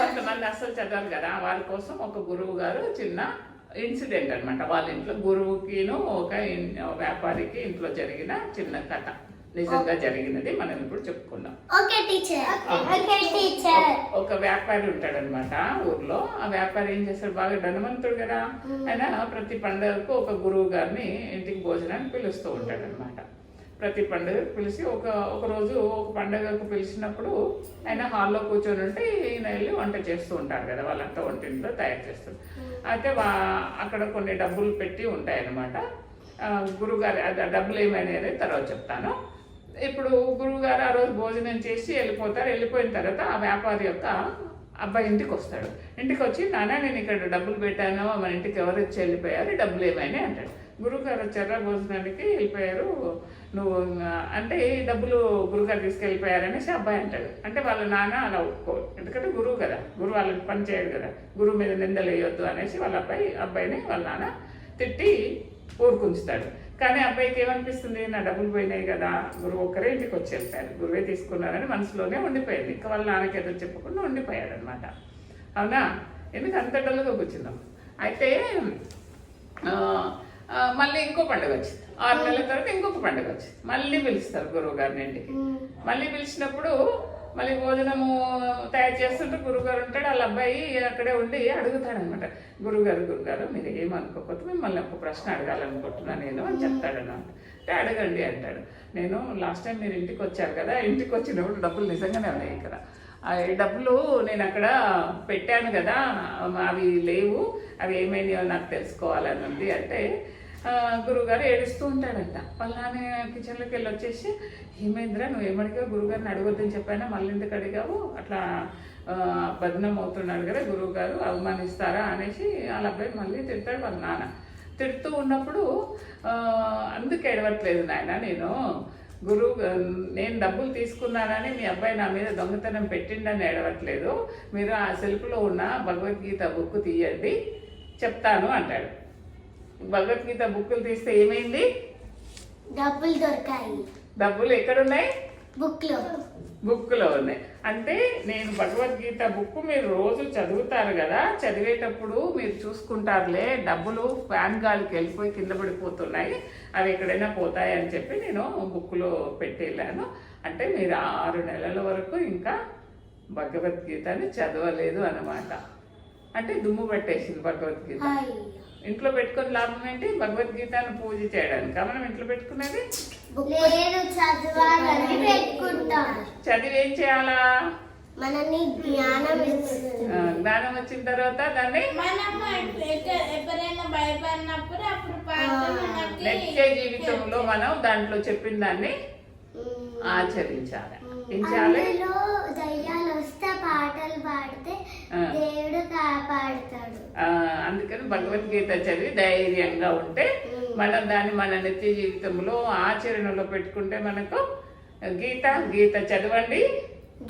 కొంతమంది అస్సలు చదవరు కదా. వారి కోసం ఒక గురువు గారు చిన్న ఇన్సిడెంట్ అన్నమాట. వాళ్ళ ఇంట్లో గురువుకిను ఒక వ్యాపారికి ఇంట్లో జరిగిన చిన్న కథ. నిజంగా జరిగినది మనం ఇప్పుడు చెప్పుకుందాం. ఒక- ఒక వ్యాపారి ఉంటాడనమాట ఊర్లో. ఆ వ్యాపారి ఏం చేస్తాడు? బాగా ధనవంతుడు కదా. ఆయన ప్రతి పండుగకు ఒక గురువు గారిని ఇంటికి భోజనానికి పిలుస్తూ ఉంటాడనమాట ప్రతి పండుగకు పిలిచి ఒక ఒక రోజు ఒక పండుగకు పిలిచినప్పుడు ఆయన హాల్లో కూర్చొని ఉంటే ఈయన వెళ్ళి వంట చేస్తూ ఉంటారు కదా వాళ్ళంతా వంటింట్లో తయారు చేస్తారు. అయితే వా అక్కడ కొన్ని డబ్బులు పెట్టి ఉంటాయి అన్నమాట గురుగారు అది డబ్బులు ఏమైనాయి తర్వాత చెప్తాను. ఇప్పుడు గురువుగారు ఆ రోజు భోజనం చేసి వెళ్ళిపోతారు. వెళ్ళిపోయిన తర్వాత ఆ వ్యాపారి యొక్క అబ్బాయి ఇంటికి వస్తాడు. ఇంటికి వచ్చి నాన్న నేను ఇక్కడ డబ్బులు పెట్టాను. మన ఇంటికి ఎవరు వచ్చి వెళ్ళిపోయారు? డబ్బులు ఏమైనా అంటాడు. గురువుగారు వచ్చారా భోజనానికి వెళ్ళిపోయారు. నువ్వు అంటే ఈ డబ్బులు గురువుగారు తీసుకెళ్ళిపోయారనేసి అబ్బాయి అంటాడు. అంటే వాళ్ళ నాన్న అలా ఒప్పుకోరు. ఎందుకంటే గురువు కదా గురువు వాళ్ళకి పని చేయడు కదా. గురువు మీద నిందలు వేయొద్దు అనేసి వాళ్ళ అబ్బాయి అబ్బాయిని వాళ్ళ నాన్న తిట్టి ఊరుకుంచుతాడు. కానీ అబ్బాయికి ఏమనిపిస్తుంది? నా డబ్బులు పోయినాయి కదా గురువు ఒక్కరే ఇంటికి వచ్చి వెళ్తారు గురువే తీసుకున్నారని మనసులోనే ఉండిపోయింది. ఇంకా వాళ్ళ నాన్నకి ఏదో చెప్పకుండా ఉండిపోయాడు అనమాట అవునా? ఎందుకు అంత డల్గా కూర్చున్నాం అయితే మళ్ళీ ఇంకో పండుగ వచ్చింది. ఆరు నెలల తర్వాత ఇంకొక పండుగ వచ్చింది. మళ్ళీ పిలుస్తారు గురువు గారిని ఇంటికి మళ్ళీ పిలిచినప్పుడు మళ్ళీ భోజనము తయారు చేస్తుంటే గురుగారు ఉంటాడు. వాళ్ళ అబ్బాయి అక్కడే ఉండి అడుగుతాడు అనమాట గురుగారు గురుగారు మీరు ఏమనుకోకపోతే మిమ్మల్ని ఒక ప్రశ్న అడగాలనుకుంటున్నాను నేను అని చెప్తాడు అన్నమాట అంటే అడగండి అంటాడు. నేను లాస్ట్ టైం మీరు ఇంటికి వచ్చారు కదా ఇంటికి వచ్చినప్పుడు డబ్బులు నిజంగానే ఉన్నాయి ఇక్కడ ఆ డబ్బులు నేను అక్కడ పెట్టాను కదా అవి లేవు అవి ఏమైనాయో నాకు తెలుసుకోవాలని ఉంది. అంటే గురువుగారు ఏడుస్తూ ఉంటాడంట పల్లాని కిచెన్లోకి వెళ్ళి వచ్చేసి హిమేంద్ర నువ్వు ఏమడిగా గురువుగారిని అడగొద్దని చెప్పానా? మళ్ళీ ఎందుకు అడిగావు? అట్లా ఆ, బదనం అవుతున్నాడు కదా గురువుగారు అవమానిస్తారా? అనేసి వాళ్ళ అబ్బాయి మళ్ళీ తిడతాడు వాళ్ళ నాన్న. తిడుతూ ఉన్నప్పుడు అందుకే అందుకు నాయన నేను. గురువు నేను డబ్బులు తీసుకున్నానని మీ అబ్బాయి నా మీద దొంగతనం పెట్టిండని ఎడవట్లేదు మీరు ఆ సెల్ఫ్లో ఉన్న భగవద్గీత బుక్ తీయండి చెప్తాను అంటాడు. భగవద్గీత బుక్కులు తీస్తే ఏమైంది? డబ్బులు దొరికాయి. డబ్బులు ఎక్కడున్నాయి? బుక్లో బుక్లో ఉన్నాయి. అంటే నేను భగవద్గీత బుక్ మీరు రోజు చదువుతారు కదా చదివేటప్పుడు మీరు చూసుకుంటారులే డబ్బులు ఫ్యాన్ గాలికి వెళ్ళిపోయి కింద పడిపోతున్నాయి అవి ఎక్కడైనా పోతాయి అని చెప్పి నేను బుక్లో పెట్టేళ్ళాను అంటే మీరు ఆరు నెలల వరకు ఇంకా భగవద్గీతని చదవలేదు అన్నమాట. అంటే దుమ్ము పెట్టేసింది భగవద్గీత. అయ్యో. ఇంట్లో పెట్టుకొని లాభం ఏంటి? భగవద్గీతను పూజ చేయడానికి. మనం ఇంట్లో పెట్టుకునేది బుక్ లేదు చదవాలని పెట్టుకుంటాం. చదివి ఏం చేయాలా? మనని జ్ఞానం ఇస్తుంది. ఆ, జ్ఞానం వచ్చిన తర్వాత దాన్ని నిత్య జీవితంలో మనం దాంట్లో చెప్పిన దాన్ని ఆచరించాలి. ఏం చేయాలి? భగవద్గీత చదివి ధైర్యంగా ఉంటే మనం దాన్ని మన నిత్య జీవితంలో ఆచరణలో పెట్టుకుంటే మనకు గీత గీత చదవండి.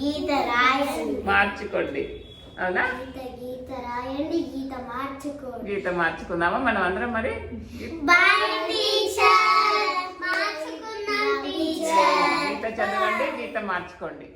గీత రాయండి. మార్చుకోండి. అవునా? గీత గీత రాయండి గీత మార్చుకోండి. గీత మార్చుకుందామా? మనం అందరం మరి? గీత చదవండి గీత మార్చుకోండి.